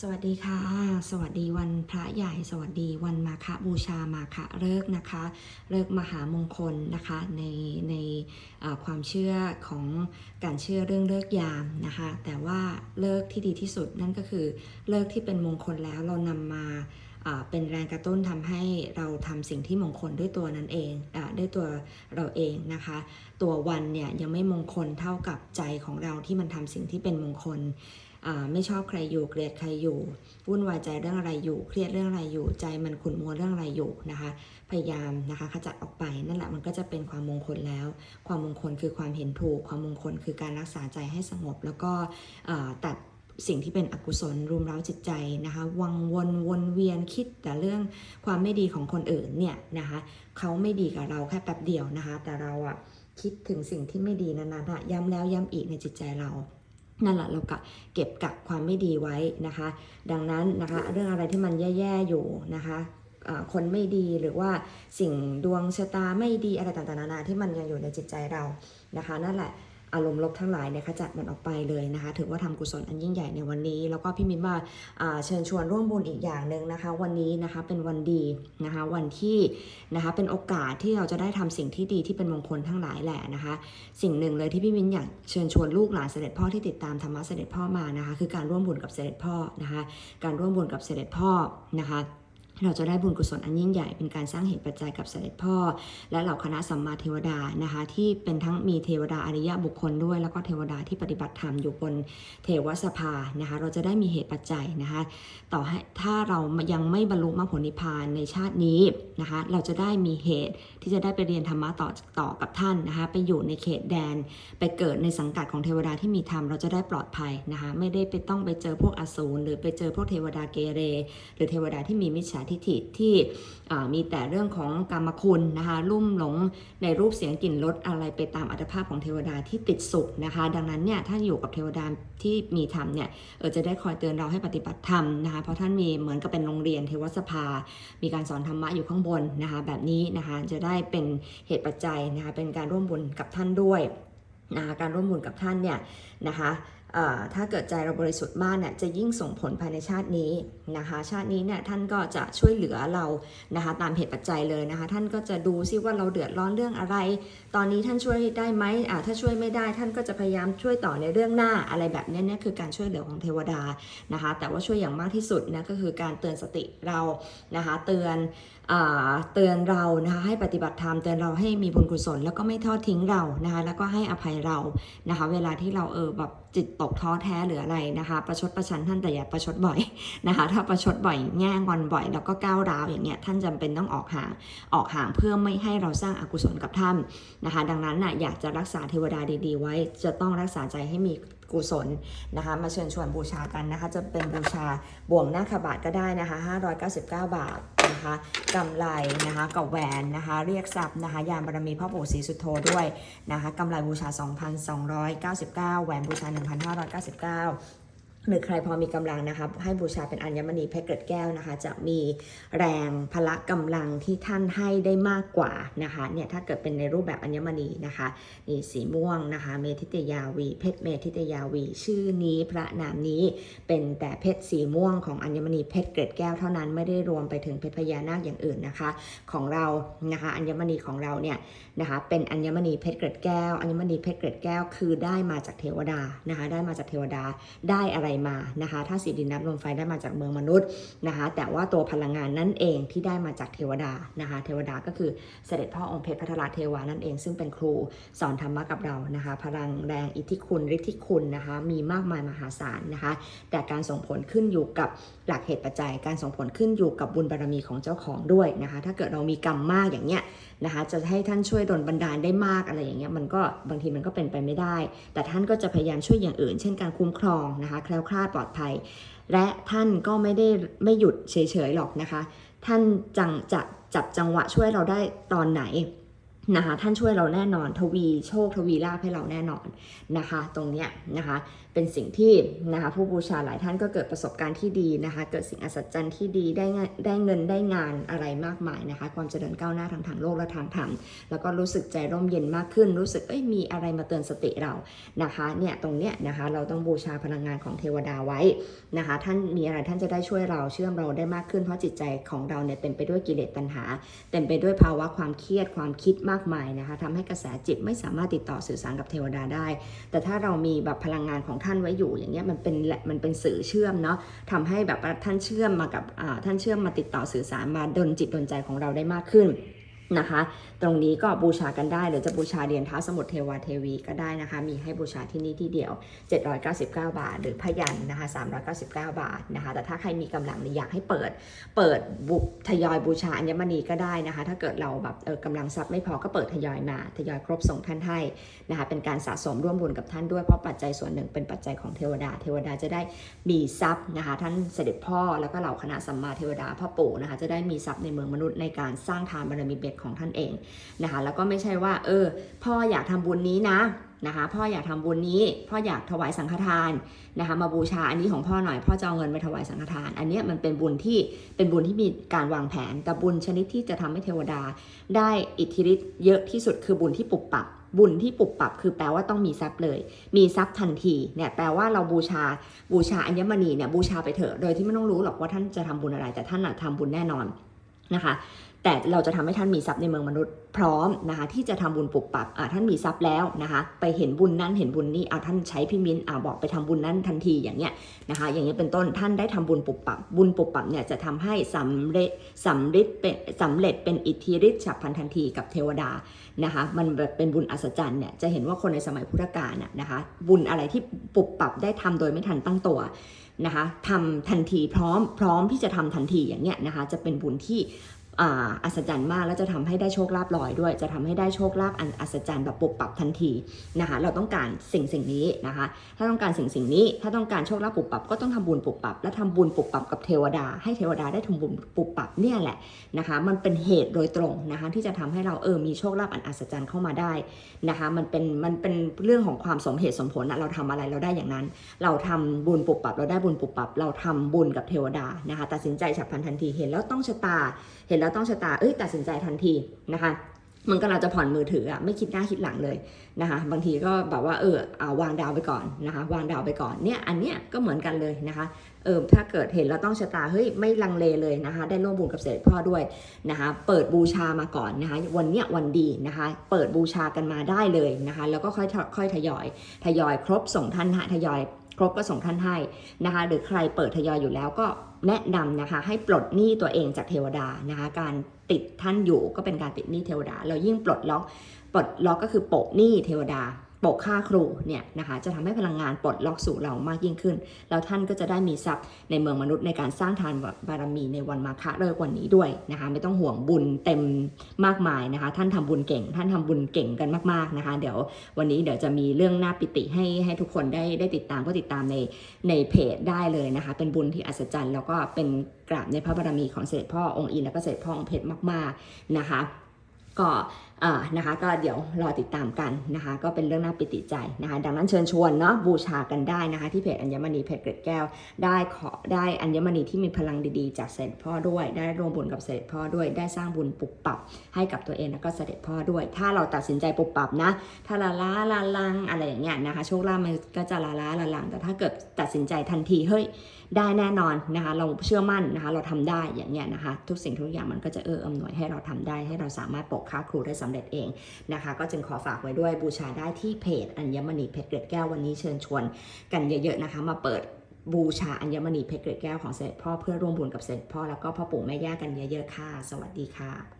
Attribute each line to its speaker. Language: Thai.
Speaker 1: สวัสดีค่ะ สวัสดีวันพระใหญ่ สวัสดีวันมาฆบูชามาฆเลิกนะคะเลิกมหามงคลนะคะในในความเชื่อของการเชื่อเรื่องเลิกยามนะคะแต่ว่าเลิกที่ดีที่สุดนั่นก็คือเลิกที่เป็นมงคลแล้วเรานำมาอ่าเป็นแรงกระตุ้นทำให้เราทำสิ่งที่มงคลด้วยตัวนั้นเองอด้วยตัวเราเองนะคะ ตัววันเนี่ยยังไม่มงคลเท่ากับใจของเราที่มันทำสิ่งที่เป็นมงคล ไม่ชอบใครอยู่เกลียดใครอยู่ วุ่นวายใจเรื่องอะไรอยู่ เครียดเรื่องอะไรอยู่ ใจมันขุ่นมัวเรื่องอะไรอยู่นะคะ พยายามนะคะขจัดออกไปนั่นแหละมันก็จะเป็นความมงคลแล้ว ความมงคลคือความเห็นถูก ความมงคลคือการรักษาใจให้สงบ แล้วก็ตัดสิ่งที่เป็นอกุศลรุมเร้าจิตใจนะคะ วังวนวนเวียนคิดแต่เรื่องความไม่ดีของคนอื่นเนี่ยนะคะเขาไม่ดีกับเราแค่แป๊บเดียวนะคะ แต่เราอะคิดถึงสิ่งที่ไม่ดีนั้นๆอะย้ำแล้วย้ำอีกในจิตใจเรา นั่นแหละเรากะเก็บกักความไม่ดีไว้นะคะ ดังนั้นนะคะเรื่องอะไรที่มันแย่ๆอยู่นะคะคนไม่ดีหรือว่าสิ่งดวงชะตาไม่ดีอะไรต่างๆนานาที่มันยังอยู่ในจิตใจเรานะคะ นั่นแหละ อารมณ์ลบทั้งหลายเนี่ยขจัดมันออกไปเลยนะคะ ถือว่าทำกุศลอันยิ่งใหญ่ในวันนี้ แล้วก็พี่มินว่าเชิญชวนร่วมบุญอีกอย่างหนึ่งนะคะ วันนี้นะคะเป็นวันดีนะคะ วันที่นะคะเป็นโอกาสที่เราจะได้ทำสิ่งที่ดีที่เป็นมงคลทั้งหลายแหละนะคะ สิ่งหนึ่งเลยที่พี่มินอยากเชิญชวนลูกหลานเสด็จพ่อที่ติดตามธรรมะเสด็จพ่อมานะคะ คือการร่วมบุญกับเสด็จพ่อนะคะ การร่วมบุญกับเสด็จพ่อนะคะ เราจะได้บุญกุศลอันยิ่งใหญ่เป็นการสร้างเหตุปัจจัยกับเสด็จพ่อ และเหล่าคณะสัมมาเทวดานะคะ ที่เป็นทั้งมีเทวดาอริยบุคคลด้วย แล้วก็เทวดาที่ปฏิบัติธรรมอยู่บนเทวสภานะคะ เราจะได้มีเหตุปัจจัยนะคะ ต่อให้ถ้าเรายังไม่บรรลุมรรคผลนิพพานในชาตินี้นะคะ เราจะได้มีเหตุที่จะได้ไปเรียนธรรมะต่อต่อกับท่านนะคะ ไปอยู่ในเขตแดน ไปเกิดในสังกัดของเทวดาที่มีธรรมเราจะได้ปลอดภัยนะคะ ไม่ได้ไปต้องไปเจอพวกอสูรหรือไปเจอพวกเทวดาเกเร หรือเทวดาที่มีมิจฉาทิฐิที่มีแต่เรื่องของกรรมคุณนะคะลุ่มหลงในรูปเสียงกลิ่นรสอะไรไปตามอัตภาพของเทวดาที่ติดสุขนะคะ ดังนั้นเนี่ยถ้าอยู่กับเทวดาที่มีธรรมเนี่ยเออจะได้คอยเตือนเราให้ปฏิบัติธรรมนะคะเพราะท่านมีเหมือนกับเป็นโรงเรียนเทวสภา มีการสอนธรรมะอยู่ข้างบนนะคะแบบนี้นะคะจะได้เป็นเหตุปัจจัยนะคะเป็นการร่วมบุญกับท่านด้วยนะคะการร่วมบุญกับท่านเนี่ยนะคะ ถ้าเกิดใจเราบริสุทธิ์มากเนี่ยจะยิ่งส่งผลภายในชาตินี้นะคะ ชาตินี้เนี่ยท่านก็จะช่วยเหลือเรานะคะตามเหตุปัจจัยเลยนะคะ ท่านก็จะดูซิว่าเราเดือดร้อนเรื่องอะไร ตอนนี้ท่านช่วยได้ไหมถ้าช่วยไม่ได้ ท่านก็จะพยายามช่วยต่อในเรื่องหน้าอะไรแบบนี้เนี่ยคือการช่วยเหลือของเทวดานะคะ แต่ว่าช่วยอย่างมากที่สุดนะก็คือการเตือนสติเรานะคะ เตือนเตือนเรานะคะให้ปฏิบัติธรรมเตือนเราให้มีบุญกุศลแล้วก็ไม่ทอดทิ้งเรานะคะแล้วก็ให้อภัยเรานะคะ เวลาที่เราเออแบบจิตตกท้อแท้หรืออะไรนะคะ ประชดประชันท่านแต่อย่าประชดบ่อยนะคะ ถ้าประชดบ่อยแง่งอนบ่อย แล้วก็ก้าวร้าวอย่างเงี้ยท่านจำเป็นต้องออกห่างออกห่างเพื่อไม่ให้เราสร้างอกุศลกับท่านนะคะ ดังนั้นน่ะอยากจะรักษาเทวดาดีๆ ไว้จะต้องรักษาใจให้มี กุศลนะคะ มาเชิญชวนบูชากันนะคะ จะเป็นบูชาบ่วงหน้าขบาทก็ได้นะคะ 599 บาทนะคะกำไรนะคะกับแหวนนะคะ เรียกทรัพย์นะคะ ยานบารมีพ่อปู่ศรีสุโธด้วยนะคะกำไรบูชา 2,299 แหวนบูชา 1,599 หรือใครพอมีกำลังนะคะให้บูชาเป็นอัญมณีเพชรเกล็ดแก้วนะคะ จะมีแรงพละกำลังที่ท่านให้ได้มากกว่านะคะเนี่ยถ้าเกิดเป็นในรูปแบบอัญมณีนะคะนี่สีม่วงนะคะ เมธิตยาวี เพชรเมธิตยาวี ชื่อนี้พระนามนี้เป็นแต่เพชรสีม่วงของอัญมณีเพชรเกล็ดแก้วเท่านั้นไม่ได้รวมไปถึงเพชรพญานาคอย่างอื่นนะคะ ของเรานะคะอัญมณีของเราเนี่ยนะคะเป็นอัญมณีเพชรเกล็ดแก้วอัญมณีเพชรเกล็ดแก้วคือได้มาจากเทวดานะคะได้มาจากเทวดาได้อะไรมานะคะถ้าสีดินน้ำลมไฟได้มาจากเมืองมนุษย์นะคะแต่ว่าตัวพลังงานนั่นเองที่ได้มาจากเทวดานะคะเทวดาก็คือเสด็จพ่อองค์เพชรพัทรเทวานั่นเอง ซึ่งเป็นครูสอนธรรมะกับเรานะคะพลังแรงอิทธิคุณฤทธิคุณนะคะมีมากมายมหาศาลนะคะแต่การส่งผลขึ้นอยู่กับหลักเหตุปัจจัย การส่งผลขึ้นอยู่กับบุญบารมีของเจ้าของด้วยนะคะถ้าเกิดเรามีกรรมมากอย่างเนี้ยนะคะจะให้ท่านช่วยดลบันดาลได้มากอะไรอย่างเงี้ยมันก็บางทีมันก็เป็นไปไม่ได้ แต่ท่านก็จะพยายามช่วยอย่างอื่น เช่นการคุ้มครองนะคะแคล้วคลาดปลอดภัย และท่านก็ไม่ได้ไม่หยุดเฉยๆหรอกนะคะ ท่านจังจะจับจังหวะช่วยเราได้ตอนไหน นะคะท่านช่วยเราแน่นอนทวีโชคทวีลาภให้เราแน่นอนนะคะ ตรงเนี้ยนะคะเป็นสิ่งที่นะคะผู้บูชาหลายท่านก็เกิดประสบการณ์ที่ดีนะคะ เกิดสิ่งอัศจรรย์ที่ดีได้เงินได้เงินได้งานอะไรมากมายนะคะ ความเจริญก้าวหน้าทางทางโลกและทางธรรมแล้วก็รู้สึกใจร่มเย็นมากขึ้น รู้สึกเอ้ยมีอะไรมาเตือนสติเรานะคะเนี่ยตรงเนี้ยนะคะเราต้องบูชาพลังงานของเทวดาไว้นะคะ ท่านมีอะไรท่านจะได้ช่วยเราเชื่อมเราได้มากขึ้นเพราะจิตใจของเราเนี่ยเต็มไปด้วยกิเลสตัณหา เต็มไปด้วยภาวะความเครียดความคิดมากมายนะคะทำให้กระแสจิตไม่สามารถติดต่อสื่อสารกับเทวดาได้ แต่ถ้าเรามีแบบพลังงานของท่านไว้อยู่อย่างเงี้ยมันเป็นแหละมันเป็นสื่อเชื่อมเนาะทำให้แบบท่านเชื่อมมากับท่านเชื่อมมาติดต่อสื่อสารมาดนจิตดนใจของเราได้มากขึ้น นะคะ ตรงนี้ก็บูชากันได้หรือจะบูชาเหรียญเท้าสมุทรเทวาเทวีก็ได้นะคะ มีให้บูชาที่นี่ที่เดียว 799 บาท หรือพยันนะคะ 399 บาทนะคะ แต่ถ้าใครมีกำลังเนี่ยอยากให้เปิด เปิดบุทยอยบูชาอัญมณีก็ได้นะคะ ถ้าเกิดเราแบบเออกำลังทรัพย์ไม่พอก็เปิดทยอยมา ทยอยครบส่งท่านให้นะคะ เป็นการสะสมร่วมบุญกับท่านด้วยเพราะปัจจัยส่วนหนึ่งเป็นปัจจัยของเทวดา เทวดาจะได้มีทรัพย์นะคะ ท่านเสด็จพ่อแล้วก็เหล่าคณะสัมมาเทวดาพ่อปู่นะคะ จะได้มีทรัพย์ในเมืองมนุษย์ในการสร้างทานบารมีเบ็ดของท่านเองนะคะ แล้วก็ไม่ใช่ว่า เออ พ่ออยากทำบุญนี้นะนะคะ พ่ออยากทำบุญนี้ พ่ออยากถวายสังฆทานนะคะ มาบูชาอันนี้ของพ่อหน่อย พ่อจะเอาเงินไปถวายสังฆทาน อันนี้มันเป็นบุญที่เป็นบุญที่มีการวางแผน แต่บุญชนิดที่จะทำให้เทวดา ได้อิทธิฤทธิ์เยอะที่สุดคือบุญที่ปุบปับบุญที่ปุบปับคือแปลว่าต้องมีทรัพย์เลย มีทรัพย์ทันทีเนี่ยแปลว่าเราบูชาบูชาอัญมณีเนี่ยบูชาไปเถอะโดยที่ไม่ต้องรู้หรอกว่าท่านจะทำบุญอะไร แต่ท่านน่ะทำบุญแน่นอน นะคะแต่เราจะทำให้ท่านมีทรัพย์ในเมืองมนุษย์พร้อมนะคะที่จะทำบุญปุบปับท่านมีทรัพย์แล้วนะคะไปเห็นบุญนั้นเห็นบุญนี้อ่าท่านใช้พี่มิ้นอ่าบอกไปทำบุญนั้นทันทีอย่างเงี้ยนะคะอย่างเงี้ยเป็นต้นท่านได้ทำบุญปุบปับบุญปุบปับเนี่ยจะทำให้สำเร็จสำเร็จเป็นสำเร็จเป็นอิทธิฤทธิ์ฉับพลันทันทีกับเทวดานะคะมันแบบเป็นบุญอัศจรรย์เนี่ยจะเห็นว่าคนในสมัยพุทธกาลนะคะบุญอะไรที่ปุบปับได้ทำโดยไม่ทันตั้งตัว นะคะทำทันทีพร้อมพร้อมที่จะทำทันทีอย่างเงี้ยนะคะจะเป็นบุญที่ อัศจรรย์มากแล้วจะทำให้ได้โชคลาภลอยด้วย จะทำให้ได้โชคลาภอันอัศจรรย์แบบปุบปับทันทีนะคะเราต้องการสิ่งสิ่งนี้นะคะ ถ้าต้องการสิ่งสิ่งนี้ ถ้าต้องการโชคลาภปุบปับก็ต้องทำบุญปุบปับ และทำบุญปุบปับกับเทวดา ให้เทวดาได้ทำบุญปุบปับเนี่ยแหละนะคะ มันเป็นเหตุโดยตรงนะคะที่จะทำให้เราเออมีโชคลาภอันอัศจรรย์เข้ามาได้นะคะมันเป็นมันเป็นเรื่องของความสมเหตุสมผลนะเราทำอะไรเราได้อย่างนั้น เราทำบุญปุบปับ เราได้บุญปุบปับ เราทำบุญกับเทวดานะคะตัดสินใจฉับพลันทันทีเห็นแล้วต้องชะตาเห็นแล้วต้องชะตาเอ้ยตัดสินใจทันทีนะคะมันก็เราจะผ่อนมือถืออะไม่คิดหน้าคิดหลังเลยนะคะบางทีก็แบบว่าเออเอาวางดาวไปก่อนนะคะวางดาวไปก่อนเนี่ยอันเนี้ยก็เหมือนกันเลยนะคะเออถ้าเกิดเห็นแล้วต้องชะตาเฮ้ยไม่ลังเลเลยนะคะได้ร่วมบุญกับเสด็จพ่อด้วยนะคะเปิดบูชามาก่อนนะคะวันเนี้ยวันดีนะคะเปิดบูชากันมาได้เลยนะคะแล้วก็ค่อยค่อยทยอยทยอยครบส่งท่านทยอย ครบก็ส่งท่านให้นะคะ หรือใครเปิดทยอยอยู่แล้วก็แนะนำนะคะ ให้ปลดหนี้ตัวเองจากเทวดานะคะ การติดท่านอยู่ก็เป็นการติดหนี้เทวดา เรายิ่งปลดล็อกปลดล็อกก็คือโปะหนี้เทวดา โปะค่าครูเนี่ยนะคะจะทำให้พลังงานปลดล็อกสู่เรามากยิ่งขึ้น แล้วท่านก็จะได้มีทรัพย์ในเมืองมนุษย์ในการสร้างทานบารมีในวันมาฆะเลิกวันนี้ด้วยนะคะไม่ต้องห่วงบุญเต็มมากมายนะคะ ท่านทำบุญเก่ง ท่านทำบุญเก่งกันมากๆนะคะ เดี๋ยววันนี้เดี๋ยวจะมีเรื่องน่าปิติให้ให้ทุกคนได้ได้ติดตามก็ติดตามในในเพจได้เลยนะคะ เป็นบุญที่อัศจรรย์แล้วก็เป็นกราบในพระบารมีของเสด็จพ่อองค์อินแล้วก็เสด็จพ่อองค์เพชรมาก ๆนะคะ ก็อ่านะคะก็เดี๋ยวรอติดตามกันนะคะ ก็เป็นเรื่องน่าปิติใจนะคะ ดังนั้นเชิญชวนเนาะบูชากันได้นะคะ ที่เพจอัญมณีเพจเกร็ดแก้ว ได้ขอได้อัญมณีที่มีพลังดีๆ จากเสด็จพ่อด้วย ได้ร่วมบุญกับเสด็จพ่อด้วย ได้สร้างบุญปลุกปรับให้กับตัวเองแล้วก็เสด็จพ่อด้วย ถ้าเราตัดสินใจปลุกปรับนะ ถ้าลาล้าลาลังอะไรอย่างเงี้ยนะคะ โชคลาภมันก็จะลาล้าลาลังแต่ถ้าเกิดตัดสินใจทันทีเฮ้ย ได้แน่นอนนะคะ เราเชื่อมั่นนะคะ เราทำได้อย่างเงี้ยนะคะ ทุกสิ่งทุกอย่างมันก็จะเอื้ออำนวยให้เราทำได้ ให้เราสามารถปกค่าครูได้สำเร็จเองนะคะ ก็จึงขอฝากไว้ด้วยบูชาได้ที่เพจอัญมณีเพชรเกล็ดแก้ววันนี้เชิญชวนกันเยอะๆนะคะ มาเปิดบูชาอัญมณีเพชรเกล็ดแก้วของเสด็จพ่อเพื่อร่วมบุญกับเสด็จพ่อแล้วก็พ่อปู่แม่ย่ากันเยอะๆค่ะ สวัสดีค่ะ